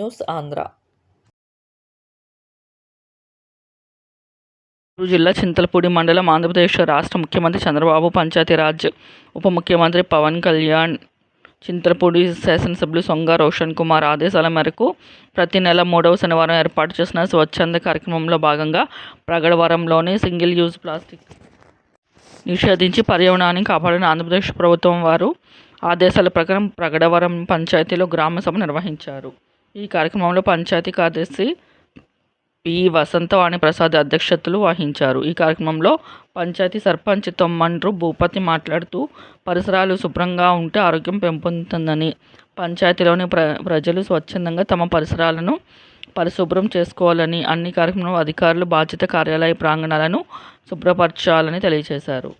News Andhra జిల్లా చింతలపూడి మండలం ఆంధ్రప్రదేశ్ రాష్ట్ర ముఖ్యమంత్రి చంద్రబాబు పంచాయతీరాజ్ ఉప ముఖ్యమంత్రి పవన్ కళ్యాణ్ చింతలపూడి శాసనసభ్యులు సొంగ రోషన్ కుమార్ ఆదేశాల మేరకు ప్రతి నెల మూడవ శనివారం ఏర్పాటు చేసిన స్వచ్ఛంద కార్యక్రమంలో భాగంగా ప్రగడవరంలోని సింగిల్ యూజ్ ప్లాస్టిక్ నిషేధించి పర్యావరణాన్ని కాపాడిన ఆంధ్రప్రదేశ్ ప్రభుత్వం వారు ఆదేశాల ప్రకారం ప్రగడవరం పంచాయతీలో గ్రామ సభ నిర్వహించారు. ఈ కార్యక్రమంలో పంచాయతీ కార్యదర్శి పి. వసంతవాణి ప్రసాద్ అధ్యక్షతలు వహించారు. ఈ కార్యక్రమంలో పంచాయతీ సర్పంచ్ తొమ్మండ్రు భూపతి మాట్లాడుతూ పరిసరాలు శుభ్రంగా ఉంటే ఆరోగ్యం పెంపొందుతుందని పంచాయతీలోని ప్ర ప్రజలు స్వచ్ఛందంగా తమ పరిసరాలను పరిశుభ్రం చేసుకోవాలని అన్ని కార్యక్రమంలో అధికారులు బాధ్యత కార్యాలయ ప్రాంగణాలను శుభ్రపరచాలని తెలియజేశారు.